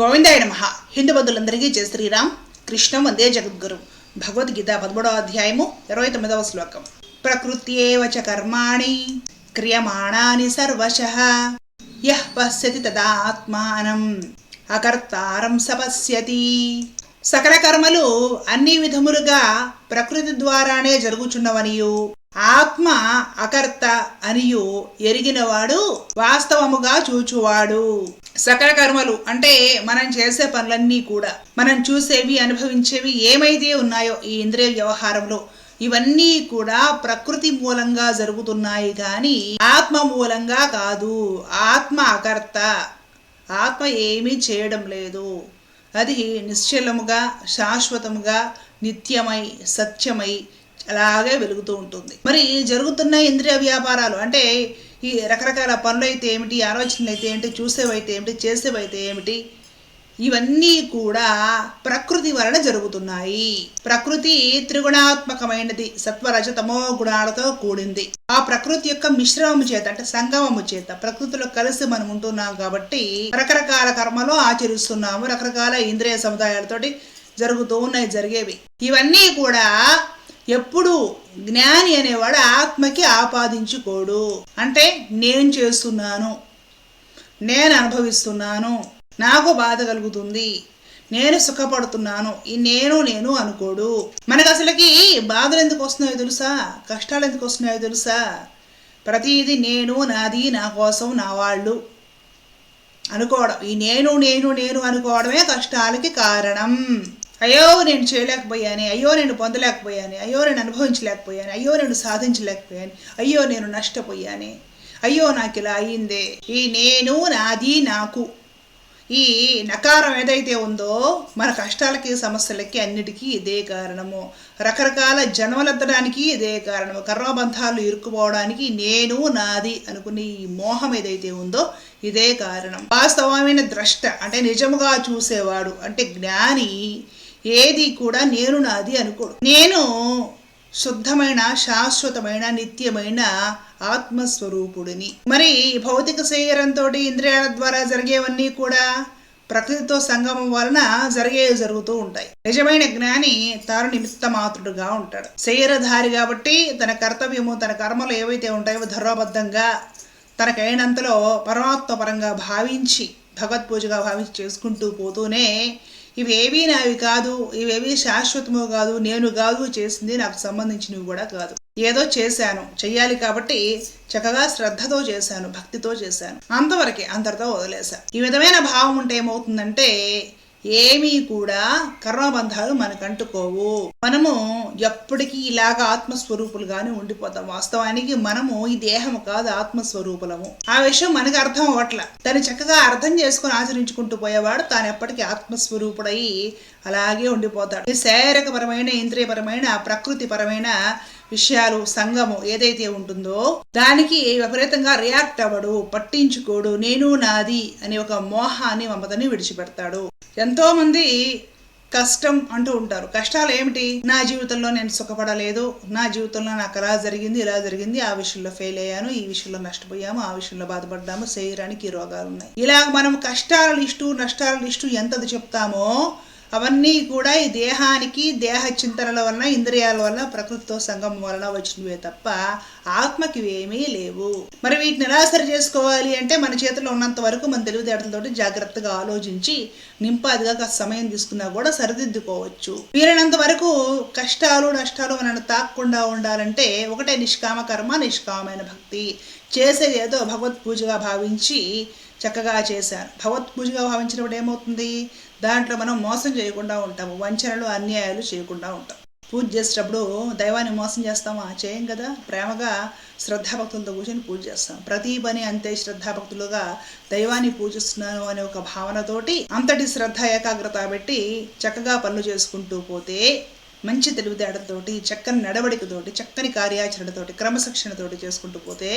గోవిందాయ నమ. హిందూ బంధువులందరికీ జయ శ్రీరామ్. కృష్ణ వందే జగద్గురు. భగవద్గీత పదమూడవ అధ్యాయము ఇరవై తొమ్మిదవ శ్లోకం. ప్రకృత్యేవ చ కర్మాణి క్రియమాణాని సర్వశ. యః పశ్యతి తదాత్మానం. అకర్తారం సపశ్యతి. సకల కర్మలు అన్ని విధములుగా ప్రకృతి ద్వారానే జరుగుచున్నవనియు. ఆత్మ అకర్త అనియు ఎరిగినవాడు వాస్తవముగా చూచువాడు. సకల కర్మలు అంటే మనం చేసే పనులన్నీ కూడా మనం చూసేవి అనుభవించేవి ఏమైతే ఉన్నాయో ఈ ఇంద్రియ వ్యవహారంలో ఇవన్నీ కూడా ప్రకృతి మూలంగా జరుగుతున్నాయి కానీ ఆత్మ మూలంగా కాదు. ఆత్మ అకర్త. ఆత్మ ఏమీ చేయడం లేదు. అది నిశ్చలముగా శాశ్వతముగా నిత్యమై సత్యమై అలాగే వెలుగుతూ ఉంటుంది. మరి జరుగుతున్న ఇంద్రియ వ్యాపారాలు అంటే ఈ రకరకాల పనులు అయితే ఏమిటి? ఆలోచనలు అయితే ఏమిటి? చూసేవైతే ఏమిటి? చేసేవైతే ఏమిటి? ఇవన్నీ కూడా ప్రకృతి వలన జరుగుతున్నాయి. ప్రకృతి త్రిగుణాత్మకమైనది. సత్వరజతమో గుణాలతో కూడింది. ఆ ప్రకృతి యొక్క మిశ్రమము చేత అంటే సంగమము చేత ప్రకృతిలో కలిసి మనం ఉంటున్నాం కాబట్టి రకరకాల కర్మలు ఆచరిస్తున్నాము. రకరకాల ఇంద్రియ సముదాయాలతోటి జరుగుతూ ఉన్నాయి జరిగేవి. ఇవన్నీ కూడా ఎప్పుడు జ్ఞాని అనేవాడు ఆత్మకి ఆపాదించుకోడు. అంటే నేను చేస్తున్నాను నేను అనుభవిస్తున్నాను నాకు బాధ కలుగుతుంది నేను సుఖపడుతున్నాను ఈ నేను నేను అనుకోడు. మనకు అసలుకి బాధలు ఎందుకు వస్తున్నాయో తెలుసా? కష్టాలు ఎందుకు వస్తున్నాయో తెలుసా? ప్రతిదీ నేను నాది నా కోసం నా వాళ్ళు అనుకోవడం. ఈ నేను నేను నేను అనుకోవడమే కష్టాలకి కారణం. అయ్యో నేను చేయలేకపోయాను అయ్యో నేను పొందలేకపోయాను అయ్యో నేను అనుభవించలేకపోయాను అయ్యో నేను సాధించలేకపోయాను అయ్యో నేను నష్టపోయాను అయ్యో నాకు ఇలా అయ్యిందే ఈ నేను నాది నాకు. ఈ నకారం ఏదైతే ఉందో మన కష్టాలకి సమస్యలకి అన్నిటికీ ఇదే కారణము. రకరకాల జన్మలెత్తడానికి ఇదే కారణము. కర్మబంధాలు ఇరుక్కుపోవడానికి నేను నాది అనుకునే ఈ మోహం ఏదైతే ఉందో ఇదే కారణం. వాస్తవమైన ద్రష్ట అంటే నిజముగా చూసేవాడు అంటే జ్ఞాని ఏది కూడా నేను నాది అనుకోడు. నేను శుద్ధమైన శాశ్వతమైన నిత్యమైన ఆత్మస్వరూపుడిని. మరి భౌతిక శరీరంతో ఇంద్రియాల ద్వారా జరిగేవన్నీ కూడా ప్రకృతితో సంగమం వలన జరిగే జరుగుతూ ఉంటాయి. నిజమైన జ్ఞాని తాను నిమిత్త మాతృడుగా ఉంటాడు. శరీరధారి కాబట్టి తన కర్తవ్యము తన కర్మలు ఏవైతే ఉంటాయో ధర్మబద్ధంగా తనకైనంతలో పరమాత్మ పరంగా భావించి భగవత్పూజగా భావించి చేసుకుంటూ పోతూనే ఇవేవీ నావి కాదు ఇవేవి శాశ్వతము కాదు నేను కాదు చేసింది నాకు సంబంధించినవి కూడా కాదు. ఏదో చేశాను చెయ్యాలి కాబట్టి చక్కగా శ్రద్ధతో చేశాను భక్తితో చేశాను. అంతవరకే అందరితో వదిలేశాను ఈ విధమైన భావం ఉంటే ఏమవుతుందంటే ఏమీ కూడా కర్మబంధాలు మనకు అంటుకోవు మనము ఎప్పటికీ ఇలాగ ఆత్మస్వరూపులుగానే ఉండిపోతాం. వాస్తవానికి మనము ఈ దేహము కాదు ఆత్మస్వరూపులము. ఆ విషయం మనకు అర్థం అవ్వట్ల. దాన్ని చక్కగా అర్థం చేసుకుని ఆచరించుకుంటూ పోయేవాడు తాను ఎప్పటికీ ఆత్మస్వరూపుడై అలాగే ఉండిపోతాడు. శారీరకపరమైన ఇంద్రియపరమైన ప్రకృతిపరమైన విషయాలు సంఘము ఏదైతే ఉంటుందో దానికి విపరీతంగా రియాక్ట్ అవ్వడు పట్టించుకోడు నేను నాది అనే ఒక మోహాన్ని మమతని విడిచిపెడతాడు. ఎంతో మంది కష్టం అంటూ ఉంటారు. కష్టాలు ఏమిటి? నా జీవితంలో నేను సుఖపడలేదు నా జీవితంలో నాకు అలా జరిగింది ఇలా జరిగింది ఆ విషయంలో ఫెయిల్ అయ్యాను ఈ విషయంలో నష్టపోయాము ఆ విషయంలో బాధపడ్డాము శరీరానికి ఈ రోగాలు ఉన్నాయి. ఇలా మనం కష్టాల లిస్టు నష్టాల లిస్టు ఎంతది చెప్తామో అవన్నీ కూడా ఈ దేహానికి దేహ చింతనల వలన ఇంద్రియాల వలన ప్రకృతితో సంగమం వలన వచ్చినవే తప్ప ఆత్మకి ఏమీ లేవు. మరి వీటిని ఎలా సరి చేసుకోవాలి అంటే మన చేతిలో ఉన్నంత వరకు మన తెలివితేటలతోటి జాగ్రత్తగా ఆలోచించి నింపాదిగా కాస్త సమయం తీసుకున్నా కూడా సరిదిద్దుకోవచ్చు. వీలైనంత వరకు కష్టాలు నష్టాలు మనల్ని తాకకుండా ఉండాలంటే ఒకటే నిష్కామ కర్మ నిష్కామైన భక్తి. చేసేది ఏదో భగవత్ పూజగా భావించి చక్కగా చేశాను భగవత్ పూజగా భావించినప్పుడు ఏమవుతుంది? దాంట్లో మనం మోసం చేయకుండా ఉంటాము వంచనలు అన్యాయాలు చేయకుండా ఉంటాం. పూజ చేసేటప్పుడు దైవాన్ని మోసం చేస్తామా? చేయం కదా. ప్రేమగా శ్రద్ధాభక్తులతో కూర్చొని పూజ చేస్తాం. ప్రతి పని అంతే శ్రద్ధాభక్తులుగా దైవాన్ని పూజిస్తున్నాను అనే ఒక భావనతోటి అంతటి శ్రద్ధ ఏకాగ్రత పెట్టి చక్కగా పనులు చేసుకుంటూ పోతే మంచి తెలివితేటతోటి చక్కని నడవడికతోటి చక్కని కార్యాచరణతోటి క్రమశిక్షణతోటి చేసుకుంటూ పోతే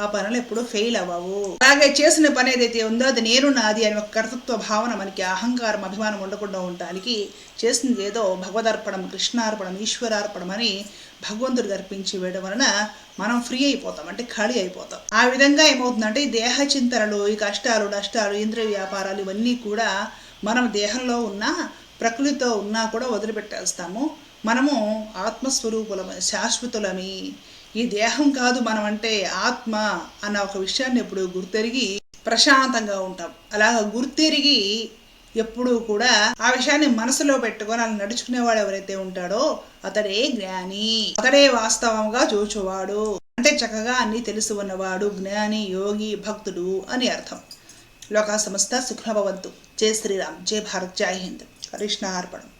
ఆ పనులు ఎప్పుడూ ఫెయిల్ అవ్వవు. అలాగే చేసిన పని ఏదైతే ఉందో అది నేను నాది అని ఒక కర్తృత్వ భావన మనకి అహంకారం అభిమానం ఉండకుండా ఉండటానికి చేసింది ఏదో భగవదర్పణం కృష్ణార్పణం ఈశ్వరార్పణం అని భగవంతుడికి అర్పించి వేయడం వలన మనం ఫ్రీ అయిపోతాం అంటే ఖాళీ అయిపోతాం. ఆ విధంగా ఏమవుతుందంటే ఈ దేహ చింతనలు ఈ కష్టాలు నష్టాలు ఇంద్రియ వ్యాపారాలు ఇవన్నీ కూడా మనం దేహంలో ఉన్నా ప్రకృతితో ఉన్నా కూడా వదిలిపెట్టేస్తాము. మనము ఆత్మస్వరూపులమే శాశ్వతులమి ఈ దేహం కాదు మనం అంటే ఆత్మ అన్న ఒక విషయాన్ని ఎప్పుడు గుర్తెరిగి ప్రశాంతంగా ఉంటాం. అలాగ గుర్తెరిగి ఎప్పుడూ కూడా ఆ విషయాన్ని మనసులో పెట్టుకొని అలా నడుచుకునేవాడు ఎవరైతే ఉంటాడో అతడే జ్ఞాని అతడే వాస్తవంగా చూచువాడు. అంటే చక్కగా అన్ని తెలుసు ఉన్నవాడు జ్ఞాని యోగి భక్తుడు అని అర్థం. లోకా సంస్థ సుఖ్నభవంతు జై శ్రీరామ్. జై భారత్. జై హింద్. కృష్ణ అర్పణం